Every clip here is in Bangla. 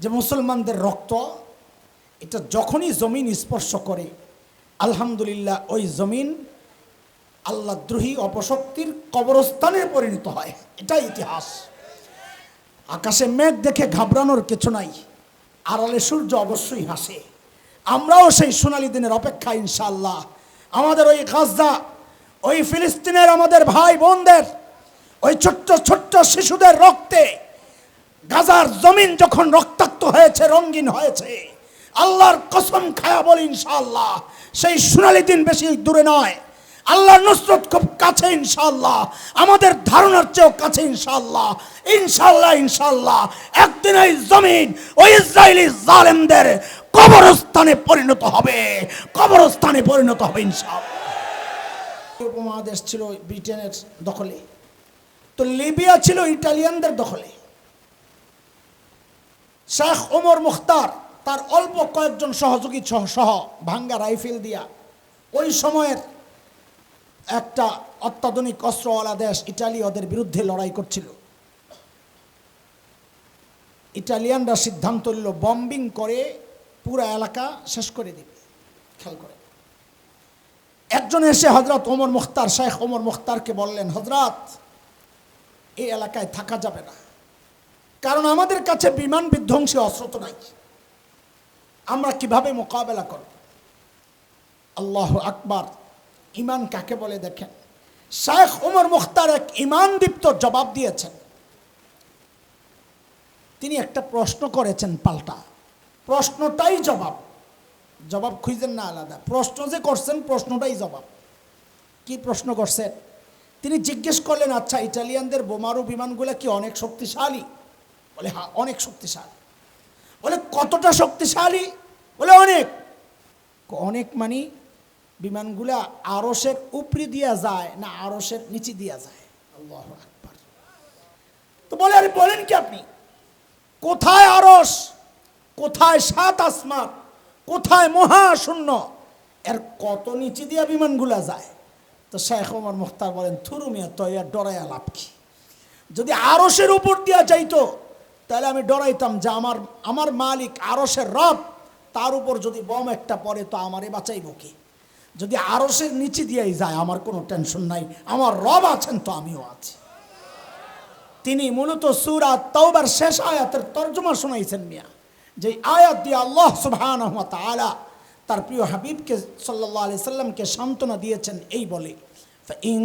যে মুসলমানদের রক্ত, এটা যখনই জমিন স্পর্শ করে, আলহামদুলিল্লাহ ওই জমিন আল্লাহ দ্রোহী অপশক্তির কবরস্থানে পরিণত হয়। এটাই ইতিহাস। আকাশে মেঘ দেখে ঘাবড়ানোর কিছু নাই, আড়ালে সূর্য অবশ্যই হাসে আমরাও সেই সোনালী দিনের অপেক্ষা ইনশাল্লাহ আমাদের ওই গাজা, ওই ফিলিস্তিনের আমাদের ভাই বোনদের ওই ছোট্ট ছোট্ট শিশুদের রক্তে গাজার জমিন যখন রক্তাক্ত হয়েছে, রঙিন হয়েছে, আল্লাহর কসম খায়া বলি ইনশাআল্লাহ, সেই সোনালী দিন বেশি দূরে নয়। আল্লাহর নুসরত খুব কাছে ইনশাল্লাহ আমাদের ধারণার চেয়েও কাছে ইনশাল্লাহ ইনশাল্লাহ ইনশাল্লাহ একদিন এই জমিন ওই ইসরায়েলি জালেমদের কবরস্থানে পরিণত হবে, কবরস্থানে পরিণত হবে ইনশাল্লাহ উপমহাদেশ ছিল ব্রিটেনের দখলে, তো লিবিয়া ছিল ইটালিয়ানদের দখলে। শেখ ওমর মুখতার, তার অল্প কয়েকজন সহযোগী সহ সহ ভাঙ্গা রাইফেল দিয়া ওই সময়ের একটা অত্যাধুনিক অস্ত্রওয়ালা দেশ ইটালি ওদের বিরুদ্ধে লড়াই করছিল। ইটালিয়ানরা সিদ্ধান্ত নিল বম্বিং করে পুরো এলাকা শেষ করে দিবে। খেয়াল করে। একজন এসে হজরত ওমর মুখতার শেখ ওমর মুখতারকে বললেন হজরত এই এলাকায় থাকা যাবে না। কারণ আমাদের কাছে বিমান বিধ্বংসী অস্ত্র তো নাই। আমরা কীভাবে মোকাবেলা করব? আল্লাহ আকবার। ইমান কাকে বলে দেখেন? শেখ ওমর মুখতার এক ইমান দীপ্ত জবাব দিয়েছেন। তিনি একটা প্রশ্ন করেছেন পাল্টা। প্রশ্নটাই জবাব। জবাব খুঁজেন না আলাদা। প্রশ্ন যে করছেন, প্রশ্নটাই জবাব। কি প্রশ্ন করছেন? তিনি জিজ্ঞেস করলেন আচ্ছা ইটালিয়ানদের বোমারু বিমানগুলো কি অনেক শক্তিশালী? বলে হ্যাঁ অনেক শক্তিশালী। বলে, কতটা শক্তিশালী? বলে, অনেক। অনেক মানে বিমানগুলা আরসের উপরি দিয়া যায় না আরসের নিচে দিয়া যায়? আল্লাহ তো বলে, আরে বলেন কি আপনি? কোথায় আরস কোথায় সাত আসমান? কোথায় মহাশূন্য? এর কত নিচে দিয়া বিমানগুলা যায়? তো শেখ ওমর মুখতার বলেন থুরুমিয়া তো এর ডরাইয়া লাভ কি? যদি আরসের উপর দিয়া যাইতো তাহলে আমি ডরাইতাম যে আমার আমার মালিক আরসের রব, তার উপর যদি বম একটা পড়ে তো আমারে বাঁচাইব কি? যদি আরসের নিচে দিয়েই যায়, আমার কোনো টেনশন নাই, আমার রব আছেন তো আমিও আছি। তিনি মূলত সুরা তৌবার শেষ আয়াতের তর্জমা শোনাইছেন মিয়া, যে আয়াত দিয়ে আল্লাহ সুবহান আলা তার প্রিয় হাবিবকে সাল্লাহ আলি সাল্লামকে সান্ত্বনা দিয়েছেন এই বলে ইন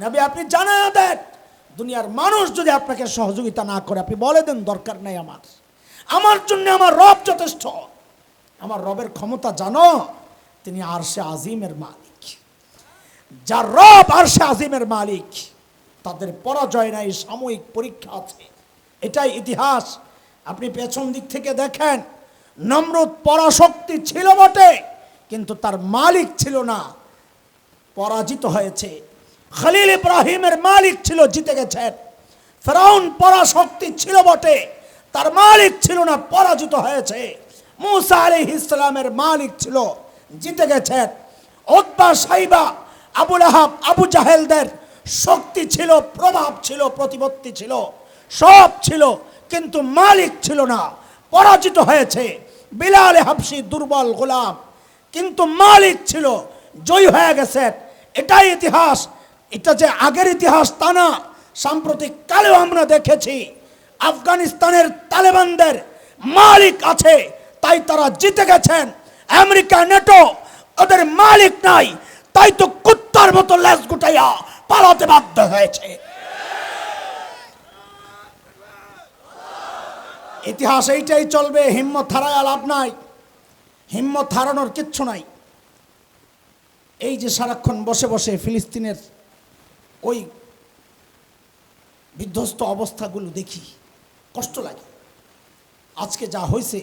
নবী, আপনি জানা দেন। দুনিয়ার মানুষ যদি আপনাকে সহযোগিতা না করে, আপনি বলে দেন, দরকার নাই আমার। আমার জন্য আমার রব যথেষ্ট। আমার রবের ক্ষমতা জানো, তিনি আরশে আজিমের মালিক। যার রব আরশে আজিমের মালিক, তাদের পরাজয় নাই, সাময়িক পরীক্ষা আছে। এটাই ইতিহাস। আপনি পেছন দিক থেকে দেখেন, নমরুদ পরাশক্তি ছিল বটে, কিন্তু তার মালিক ছিল না। পরাজিত হয়েছে। খলিল ইব্রাহিমের মালিক ছিল, জিতে গেছেন। ফেরাউন পরাশক্তি ছিল বটে, তার মালিক ছিল না, পরাজিত হয়েছে। মুসা আলী ইসলামের মালিক ছিল, জিতে গেছেন। ওতবা সাইবা আবুল আহাব আবু জাহেলদের শক্তি ছিল, প্রভাব ছিল, প্রতিপত্তি ছিল, সব ছিল, কিন্তু মালিক ছিল না, পরাজিত হয়েছে। বিলাল হাবসি দুর্বল গোলাম, কিন্তু মালিক ছিল, জয়ী হয়ে গেছে এটাই ইতিহাস এটা যে আগের ইতিহাস তা না, সাম্প্রতিক কালেও আমরা দেখেছি, আফগানিস্তানের তালেবানদের মালিক আছে, তাই তারা জিতে গেছেন। আমেরিকা, নেটো, ওদের মালিক নাই, তাই তো কুত্তার মতো লেজ গুটাইয়া পালাতে বাধ্য হয়েছে। ইতিহাস এইটাই চলবে, হিম্মত হারায় লাভ নাই। হিম্মত হারানোর কিচ্ছু নাই। এই যে সারাক্ষণ বসে বসে ফিলিস্তিনের ওই বিধ্বস্ত অবস্থাগুলো দেখি। কষ্ট লাগে। আজকে যা হয়েছে,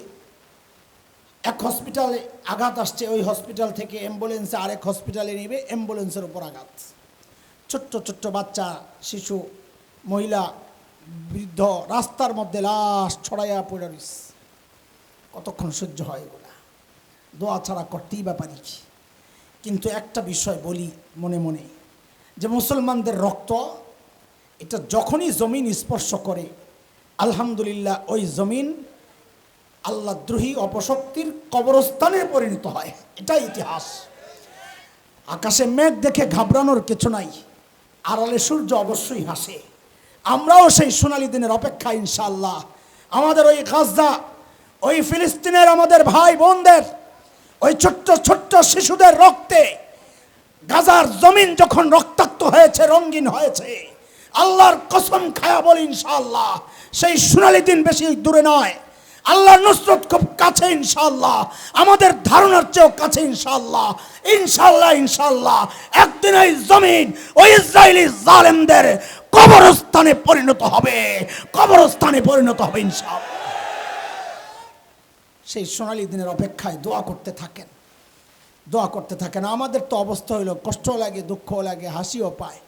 এক হসপিটালে আঘাত আসছে, ওই হসপিটাল থেকে অ্যাম্বুলেন্সে আরেক হসপিটালে নেবে অ্যাম্বুলেন্সের উপর আঘাত। ছোট্ট ছোট্ট বাচ্চা, শিশু, মহিলা, বৃদ্ধ, রাস্তার মধ্যে লাশ ছড়াইয়া পড়ে কতক্ষণ সহ্য হয় এগুলা? দোয়া ছাড়া করতেই বা পারি কিন্তু একটা বিষয় বলি মনে মনে। যে মুসলমানদের রক্ত, এটা যখনই জমিন স্পর্শ করে, আলহামদুলিল্লাহ ওই জমিন আল্লাদ্রোহী অপশক্তির কবরস্থানে পরিণত হয়। এটাই ইতিহাস। আকাশে মেঘ দেখে ঘাবড়ানোর কিছু নাই, আড়ালে সূর্য অবশ্যই হাসে আমরাও সেই সোনালী দিনের অপেক্ষা ইনশাল্লাহ আমাদের ওই গাজদা ওই ফিলিস্তিনের আমাদের ভাই বোনদের ওই ছোট্ট ছোট্ট শিশুদের রক্তে গাজার জমিন যখন রক্তাক্ত হয়েছে, রঙিন হয়েছে, আল্লাহর কসম খায়া বলি ইনশাআল্লাহ, সেই সোনালী দিন বেশি দূরে নয়। আল্লাহর নুসরত খুব কাছে ইনশাআল্লাহ, আমাদের ধারণার চেয়েও কাছে ইনশাল্লাহ ইনশাল্লাহ ইনশাল্লাহ একদিন এই জমিন ওই ইসরায়েলি জালেমদের কবরস্থানে পরিণত হবে, কবরস্থানে পরিণত হবে ইনশাল্লাহ সেই সোনালী দিনের অপেক্ষায় দোয়া করতে থাকেন। দোয়া করতে থাকেন। আমাদের তো অবস্থা হইল কষ্ট লাগে দুঃখ লাগে হাসিও পায়।